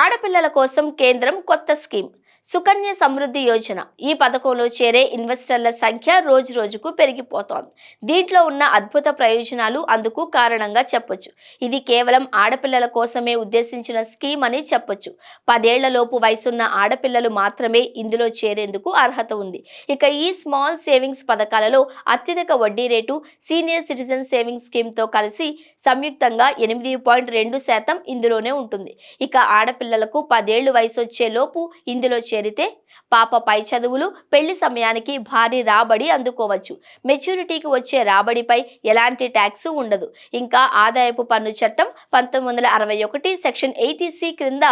ఆడపిల్లల కోసం కేంద్రం కొత్త స్కీమ్. సుకన్య సమృద్ధి యోజన. ఈ పథకంలో చేరే ఇన్వెస్టర్ల సంఖ్య రోజు రోజుకు పెరిగిపోతోంది. దీంట్లో ఉన్న అద్భుత ప్రయోజనాలు అందుకు కారణంగా చెప్పొచ్చు. ఇది కేవలం ఆడపిల్లల కోసమే ఉద్దేశించిన స్కీమ్ అని చెప్పొచ్చు. పదేళ్ళలోపు వయసున్న ఆడపిల్లలు మాత్రమే ఇందులో చేరేందుకు అర్హత ఉంది. ఇక ఈ స్మాల్ సేవింగ్స్ పథకాలలో అత్యధిక వడ్డీ రేటు సీనియర్ సిటిజన్ సేవింగ్స్ స్కీమ్తో కలిసి సంయుక్తంగా ఎనిమిది పాయింట్ రెండు శాతం ఇందులోనే ఉంటుంది. ఇక ఆడపిల్లలకు పదేళ్ళు వయసు వచ్చే లోపు ఇందులో చేరితే పాప పై చదువులు పెళ్ళి సమయానికి భారీ రాబడి అందుకోవచ్చు. మెచ్యూరిటీకి వచ్చే రాబడిపై ఎలాంటి ట్యాక్స్ ఉండదు. ఇంకా ఆదాయపు పన్ను చట్టం పంతొమ్మిది వందల అరవై ఒకటి సెక్షన్ ఎయిటీ సి క్రింద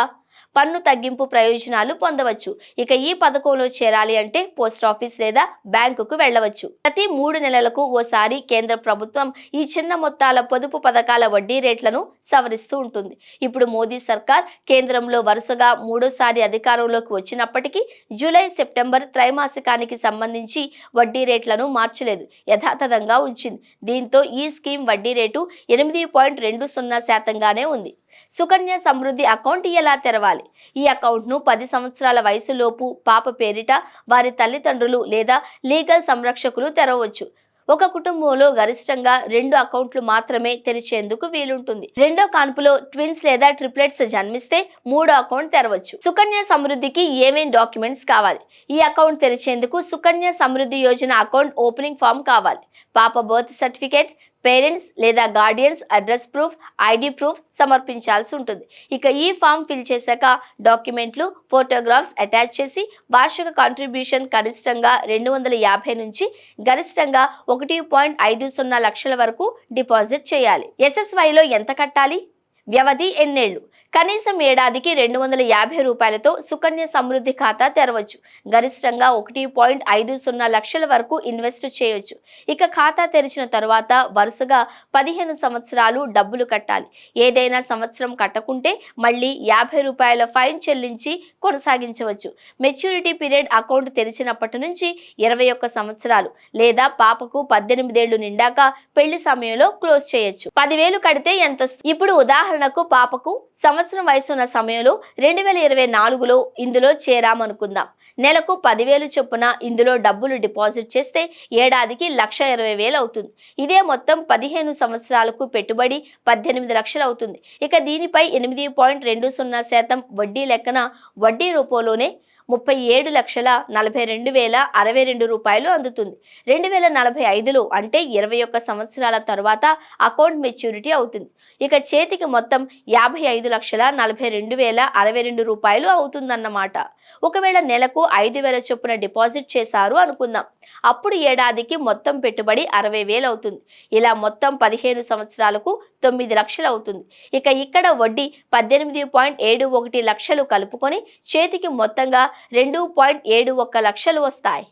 పన్ను తగ్గింపు ప్రయోజనాలు పొందవచ్చు. ఇక ఈ పథకంలో చేరాలి అంటే పోస్ట్ ఆఫీస్ లేదా బ్యాంకుకు వెళ్ళవచ్చు. ప్రతి మూడు నెలలకు ఓసారి కేంద్ర ప్రభుత్వం ఈ చిన్న మొత్తాల పొదుపు పథకాల వడ్డీ రేట్లను సవరిస్తూ ఉంటుంది. ఇప్పుడు మోదీ సర్కార్ కేంద్రంలో వరుసగా మూడోసారి అధికారంలోకి వచ్చినప్పటికీ జూలై సెప్టెంబర్ త్రైమాసికానికి సంబంధించి వడ్డీ రేట్లను మార్చలేదు. యథాతథంగా ఉంచింది. దీంతో ఈ స్కీమ్ వడ్డీ రేటు ఎనిమిది పాయింట్ రెండు సున్నా శాతంగానే ఉంది. సుకన్య సమృద్ధి అకౌంట్ ఎలా తెరవాలి? ఈ అకౌంట్ను పది సంవత్సరాల వయసులోపు పాప పేరిట వారి తల్లిదండ్రులు లేదా లీగల్ సంరక్షకులు తెరవచ్చు. ఒక కుటుంబంలో గరిష్టంగా రెండు అకౌంట్లు మాత్రమే తెరిచేందుకు వీలుంటుంది. రెండో కాన్పులో ట్విన్స్ లేదా ట్రిప్లెట్స్ జన్మిస్తే మూడో అకౌంట్ తెరవచ్చు. సుకన్య సమృద్ధికి ఏమేం డాక్యుమెంట్స్ కావాలి? ఈ అకౌంట్ తెరిచేందుకు Sukanya Samriddhi Yojana account opening form కావాలి. పాప బర్త్ సర్టిఫికేట్ పేరెంట్స్ లేదా guardians address proof ID proof సమర్పించాల్సి ఉంటుంది. ఇక ఈ ఫామ్ ఫిల్ చేశాక డాక్యుమెంట్లు ఫోటోగ్రాఫ్స్ అటాచ్ చేసి వార్షిక కాంట్రిబ్యూషన్ కనిష్టంగా రెండు వందల యాభై నుంచి గరిష్టంగా ఒకటి పాయింట్ ఐదు సున్నా లక్షల వరకు డిపాజిట్ చేయాలి. ఎస్ఎస్వైలో ఎంత కట్టాలి? వ్యవధి ఎన్నేళ్ళు? కనీసం ఏడాదికి రెండు వందల యాభై రూపాయలతో సుకన్య సమృద్ధి ఖాతా తెరవచ్చు. గరిష్టంగా ఒకటి పాయింట్ ఐదు సున్నా లక్షల వరకు ఇన్వెస్ట్ చేయొచ్చు. ఇక ఖాతా తెరిచిన తరువాత వరుసగా పదిహేను సంవత్సరాలు డబ్బులు కట్టాలి. ఏదైనా సంవత్సరం కట్టకుంటే మళ్ళీ యాభై రూపాయల ఫైన్ చెల్లించి కొనసాగించవచ్చు. మెచ్యూరిటీ పీరియడ్ అకౌంట్ తెరిచినప్పటి నుంచి ఇరవై ఒక్క సంవత్సరాలు లేదా పాపకు పద్దెనిమిదేళ్ళు నిండాక పెళ్ళి సమయంలో క్లోజ్ చేయొచ్చు. పదివేలు కడితే ఎంత ఇప్పుడు ఉదాహరణకు పాపకు సంవత్సరం సంవత్సరం వయసున్న సమయంలో రెండు వేల ఇరవై నాలుగులో ఇందులో చేరామనుకుందాం. నెలకు పదివేలు చొప్పున ఇందులో డబ్బులు డిపాజిట్ చేస్తే ఏడాదికి లక్ష ఇరవై వేలు అవుతుంది. ఇదే మొత్తం పదిహేను సంవత్సరాలకు పెట్టుబడి పద్దెనిమిది లక్షలు అవుతుంది. ఇక దీనిపై ఎనిమిది పాయింట్ రెండు సున్నా శాతం వడ్డీ లెక్కన వడ్డీ రూపంలోనే ముప్పై ఏడు లక్షల నలభై రెండు వేల అరవై రెండు రూపాయలు అందుతుంది. రెండు వేల నలభై ఐదులో అంటే ఇరవై ఒక్క సంవత్సరాల తర్వాత అకౌంట్ మెచ్యూరిటీ అవుతుంది. ఇక చేతికి మొత్తం యాభై ఐదు లక్షల నలభై రెండు వేల అరవై రెండు రూపాయలు అవుతుందన్నమాట. ఒకవేళ నెలకు ఐదు వేల చొప్పున డిపాజిట్ చేశారు అనుకుందాం. అప్పుడు ఏడాదికి మొత్తం పెట్టుబడి అరవై వేలు అవుతుంది. ఇలా మొత్తం పదిహేను సంవత్సరాలకు తొమ్మిది లక్షలు అవుతుంది. ఇక ఇక్కడ వడ్డీ పద్దెనిమిది పాయింట్ ఏడు ఒకటి లక్షలు కలుపుకొని చేతికి మొత్తంగా రెండు పాయింట్ ఏడు ఒక్క లక్షలు వస్తాయి.